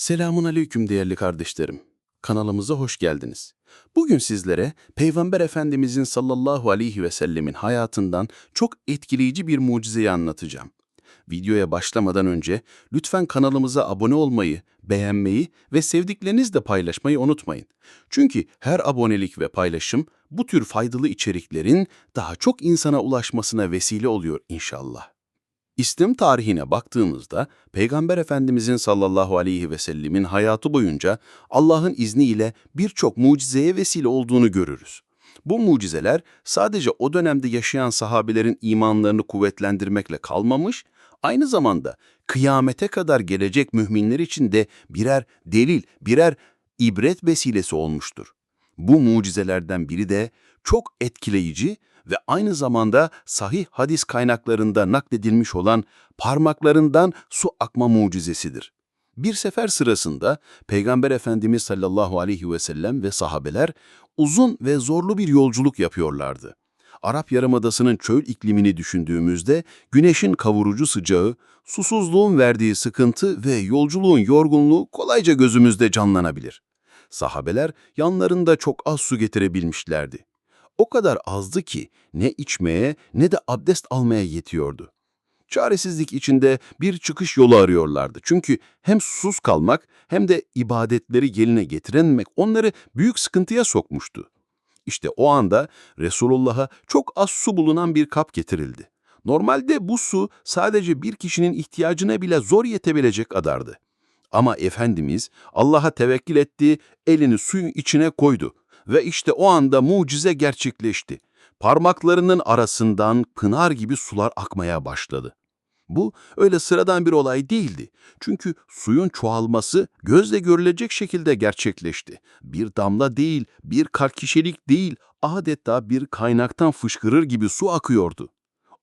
Selamun aleyküm değerli kardeşlerim. Kanalımıza hoş geldiniz. Bugün sizlere Peygamber Efendimizin sallallahu aleyhi ve sellemin hayatından çok etkileyici bir mucizeyi anlatacağım. Videoya başlamadan önce lütfen kanalımıza abone olmayı, beğenmeyi ve sevdiklerinizle paylaşmayı unutmayın. Çünkü her abonelik ve paylaşım bu tür faydalı içeriklerin daha çok insana ulaşmasına vesile oluyor inşallah. İslam tarihine baktığımızda Peygamber Efendimizin sallallahu aleyhi ve sellemin hayatı boyunca Allah'ın izniyle birçok mucizeye vesile olduğunu görürüz. Bu mucizeler sadece o dönemde yaşayan sahabelerin imanlarını kuvvetlendirmekle kalmamış, aynı zamanda kıyamete kadar gelecek müminler için de birer delil, birer ibret vesilesi olmuştur. Bu mucizelerden biri de çok etkileyici ve aynı zamanda sahih hadis kaynaklarında nakledilmiş olan parmaklarından su akma mucizesidir. Bir sefer sırasında Peygamber Efendimiz sallallahu aleyhi ve sellem ve sahabeler uzun ve zorlu bir yolculuk yapıyorlardı. Arap Yarımadası'nın çöl iklimini düşündüğümüzde güneşin kavurucu sıcağı, susuzluğun verdiği sıkıntı ve yolculuğun yorgunluğu kolayca gözümüzde canlanabilir. Sahabeler yanlarında çok az su getirebilmişlerdi. O kadar azdı ki ne içmeye ne de abdest almaya yetiyordu. Çaresizlik içinde bir çıkış yolu arıyorlardı. Çünkü hem susuz kalmak hem de ibadetleri yerine getirememek onları büyük sıkıntıya sokmuştu. İşte o anda Resulullah'a çok az su bulunan bir kap getirildi. Normalde bu su sadece bir kişinin ihtiyacına bile zor yetebilecek kadardı. Ama Efendimiz Allah'a tevekkül etti, elini suyun içine koydu ve işte o anda mucize gerçekleşti. Parmaklarının arasından pınar gibi sular akmaya başladı. Bu öyle sıradan bir olay değildi. Çünkü suyun çoğalması gözle görülecek şekilde gerçekleşti. Bir damla değil, bir karkişelik değil, adeta bir kaynaktan fışkırır gibi su akıyordu.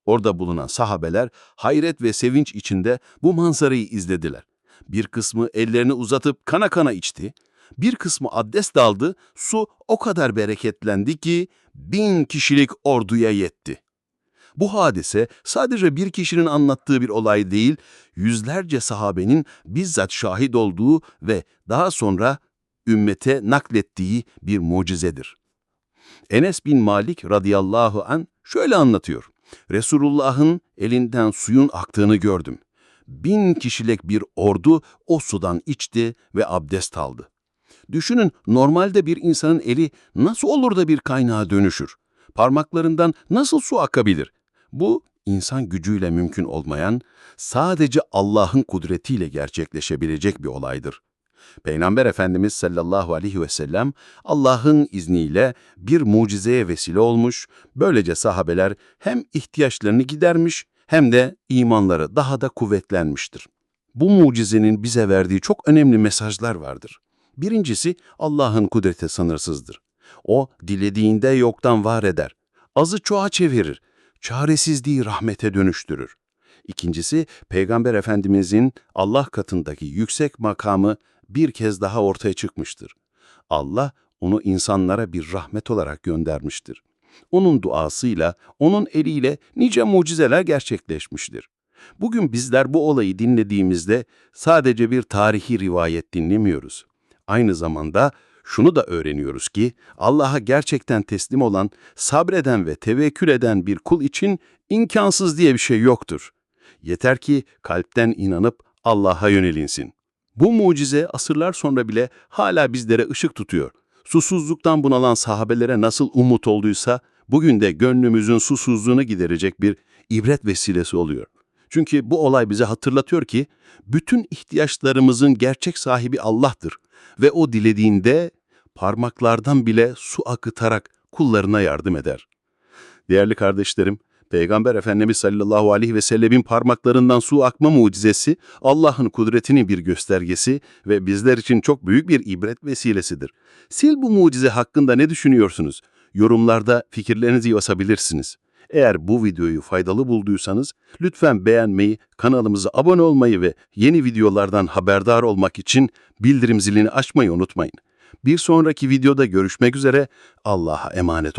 Orada bulunan sahabeler hayret ve sevinç içinde bu manzarayı izlediler. Bir kısmı ellerini uzatıp kana kana içti, bir kısmı abdest daldı, su o kadar bereketlendi ki bin kişilik orduya yetti. Bu hadise sadece bir kişinin anlattığı bir olay değil, yüzlerce sahabenin bizzat şahit olduğu ve daha sonra ümmete naklettiği bir mucizedir. Enes bin Malik radıyallahu an şöyle anlatıyor. Resulullah'ın elinden suyun aktığını gördüm. Bin kişilik bir ordu o sudan içti ve abdest aldı. Düşünün normalde bir insanın eli nasıl olur da bir kaynağa dönüşür? Parmaklarından nasıl su akabilir? Bu insan gücüyle mümkün olmayan, sadece Allah'ın kudretiyle gerçekleşebilecek bir olaydır. Peygamber Efendimiz sallallahu aleyhi ve sellem Allah'ın izniyle bir mucizeye vesile olmuş, böylece sahabeler hem ihtiyaçlarını gidermiş hem de imanları daha da kuvvetlenmiştir. Bu mucizenin bize verdiği çok önemli mesajlar vardır. Birincisi Allah'ın kudreti sınırsızdır. O dilediğinde yoktan var eder. Azı çoğa çevirir. Çaresizliği rahmete dönüştürür. İkincisi Peygamber Efendimizin Allah katındaki yüksek makamı bir kez daha ortaya çıkmıştır. Allah onu insanlara bir rahmet olarak göndermiştir. Onun duasıyla, onun eliyle nice mucizeler gerçekleşmiştir. Bugün bizler bu olayı dinlediğimizde sadece bir tarihi rivayet dinlemiyoruz. Aynı zamanda şunu da öğreniyoruz ki Allah'a gerçekten teslim olan, sabreden ve tevekkül eden bir kul için imkansız diye bir şey yoktur. Yeter ki kalpten inanıp Allah'a yönelinsin. Bu mucize asırlar sonra bile hala bizlere ışık tutuyor. Susuzluktan bunalan sahabelere nasıl umut olduysa, bugün de gönlümüzün susuzluğunu giderecek bir ibret vesilesi oluyor. Çünkü bu olay bize hatırlatıyor ki, bütün ihtiyaçlarımızın gerçek sahibi Allah'tır ve O dilediğinde parmaklardan bile su akıtarak kullarına yardım eder. Değerli kardeşlerim, Peygamber Efendimiz sallallahu aleyhi ve sellemin parmaklarından su akma mucizesi Allah'ın kudretinin bir göstergesi ve bizler için çok büyük bir ibret vesilesidir. Sil bu mucize hakkında ne düşünüyorsunuz? Yorumlarda fikirlerinizi yazabilirsiniz. Eğer bu videoyu faydalı bulduysanız lütfen beğenmeyi, kanalımıza abone olmayı ve yeni videolardan haberdar olmak için bildirim zilini açmayı unutmayın. Bir sonraki videoda görüşmek üzere Allah'a emanet olun.